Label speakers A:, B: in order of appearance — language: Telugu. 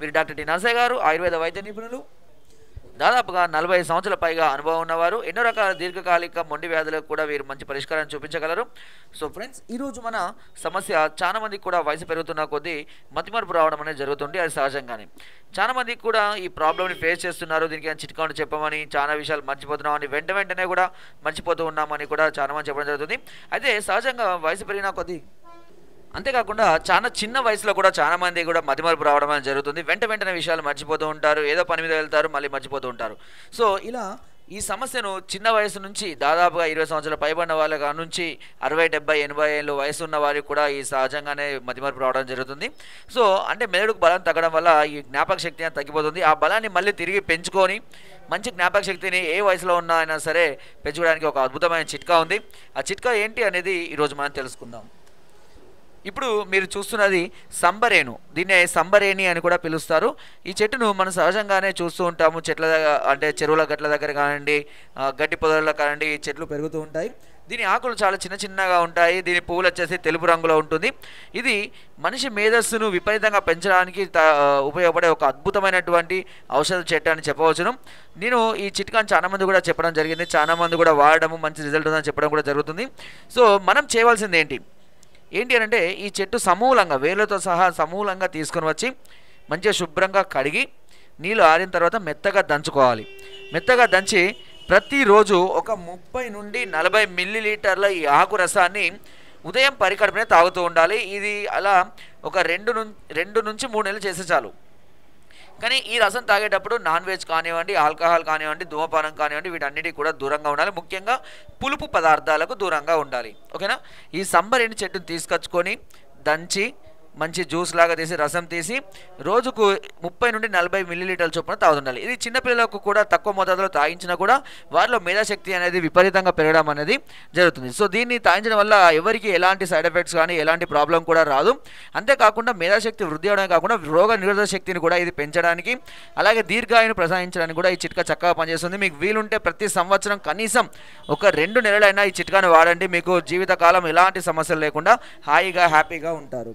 A: వీరు డాక్టర్ డి నర్సయ్య గారు ఆయుర్వేద వైద్య నిపుణులు. దాదాపుగా నలభై సంవత్సరాల పైగా అనుభవం ఉన్నవారు. ఎన్నో రకాల దీర్ఘకాలిక మొండి వ్యాధులకు కూడా వీరు మంచి పరిష్కారం చూపించగలరు. సో ఫ్రెండ్స్ ఈరోజు మన సమస్య చాలా మందికి కూడా వయసు పెరుగుతున్న కొద్దీ మతిమరుపు రావడం అనేది జరుగుతుంది అది సహజంగానే. చాలా మందికి కూడా ఈ ప్రాబ్లమ్ని ఫేస్ చేస్తున్నారు. దీనికి చిట్కాను చెప్పమని చాలా విషయాలు మర్చిపోతున్నామని వెంట వెంటనే కూడా మర్చిపోతూ ఉన్నామని కూడా చాలా మంది చెప్పడం జరుగుతుంది. అయితే సహజంగా వయసు పెరిగిన కొద్దీ అంతేకాకుండా చాలా చిన్న వయసులో కూడా చాలా మంది కూడా మతిమరుపు రావడం అనేది జరుగుతుంది. వెంట వెంటనే విషయాలు మర్చిపోతూ ఉంటారు. ఏదో పని మీద వెళ్తారు మళ్ళీ మర్చిపోతూ ఉంటారు. సో ఇలా ఈ సమస్యను చిన్న వయసు నుంచి దాదాపుగా ఇరవై సంవత్సరాల పైబడిన వాళ్ళ కాడ నుంచి అరవై డెబ్బై ఎనభై ఏళ్ళు వయసు ఉన్న వారికి కూడా ఈ సహజంగానే మతిమరుపు రావడం జరుగుతుంది. సో అంటే మెదడుకు బలం తగ్గడం వల్ల ఈ జ్ఞాపక శక్తి అనేది తగ్గిపోతుంది. ఆ బలాన్ని మళ్ళీ తిరిగి పెంచుకొని మంచి జ్ఞాపక శక్తిని ఏ వయసులో ఉన్నా అయినా సరే పెంచుకోవడానికి ఒక అద్భుతమైన చిట్కా ఉంది. ఆ చిట్కా ఏంటి అనేది ఈరోజు మనం తెలుసుకుందాం. ఇప్పుడు మీరు చూస్తున్నది సంబరేణు. దీన్నే సంబరేణి అని కూడా పిలుస్తారు. ఈ చెట్టును మనం సహజంగానే చూస్తూ ఉంటాము. చెట్ల దగ్గర అంటే చెరువుల గట్ల దగ్గర కానివ్వండి గడ్డి పొదల్లో కానివ్వండి ఈ చెట్లు పెరుగుతూ ఉంటాయి. దీని ఆకులు చాలా చిన్న చిన్నగా ఉంటాయి. దీని పువ్వులు వచ్చేసి తెలుపు రంగులో ఉంటుంది. ఇది మనిషి మేధస్సును విపరీతంగా పెంచడానికి ఉపయోగపడే ఒక అద్భుతమైనటువంటి ఔషధ చెట్టు అని చెప్పవచ్చును. నేను ఈ చిట్కాని చాలామంది కూడా చెప్పడం జరిగింది. చాలామంది కూడా వాడడము మంచి రిజల్ట్ ఉందని చెప్పడం కూడా జరుగుతుంది. సో మనం చేయవలసింది ఏంటి? ఏంటి అని అంటే ఈ చెట్టు సమూలంగా వేర్లతో సహా సమూలంగా తీసుకొని వచ్చి మంచిగా శుభ్రంగా కడిగి నీళ్ళు ఆరిన తర్వాత మెత్తగా దంచుకోవాలి. మెత్తగా దంచి ప్రతిరోజు ఒక ముప్పై నుండి నలభై మిల్లీలీటర్ల ఈ ఆకు రసాన్ని ఉదయం పరికడపనే తాగుతూ ఉండాలి. ఇది అలా ఒక రెండు నుంచి రెండు నుంచి మూడు నెలలు చేస్తే చాలు. కానీ ఈ రసం తాగేటప్పుడు నాన్ వెజ్ కానివ్వండి ఆల్కహాల్ కానివ్వండి ధూమపానం కానివ్వండి వీటన్నిటికి కూడా దూరంగా ఉండాలి. ముఖ్యంగా పులుపు పదార్థాలకు దూరంగా ఉండాలి. ఓకేనా? ఈ సంబరిని చెట్టుని తీసుకొచ్చుకొని దంచి మంచి జ్యూస్ లాగా తీసి రసం తీసి రోజుకు ముప్పై నుండి నలభై మిల్లీలీటర్ల చొప్పున తాగుతుండాలి. ఇది చిన్నపిల్లలకు కూడా తక్కువ మోతాదులో తాగించినా కూడా వారిలో మేధాశక్తి అనేది విపరీతంగా పెరగడం అనేది జరుగుతుంది. సో దీన్ని తాగించడం వల్ల ఎవరికి ఎలాంటి సైడ్ ఎఫెక్ట్స్ కానీ ఎలాంటి ప్రాబ్లం కూడా రాదు. అంతేకాకుండా మేధాశక్తి వృద్ధి అవడమే కాకుండా రోగ నిరోధక శక్తిని కూడా ఇది పెంచడానికి అలాగే దీర్ఘాయును ప్రసాదించడానికి కూడా ఈ చిట్కా చక్కగా పనిచేస్తుంది. మీకు వీలుంటే ప్రతి సంవత్సరం కనీసం ఒక రెండు నెలలైనా ఈ చిట్కాను వాడండి. మీకు జీవితకాలం ఎలాంటి సమస్యలు లేకుండా హాయిగా హ్యాపీగా ఉంటారు.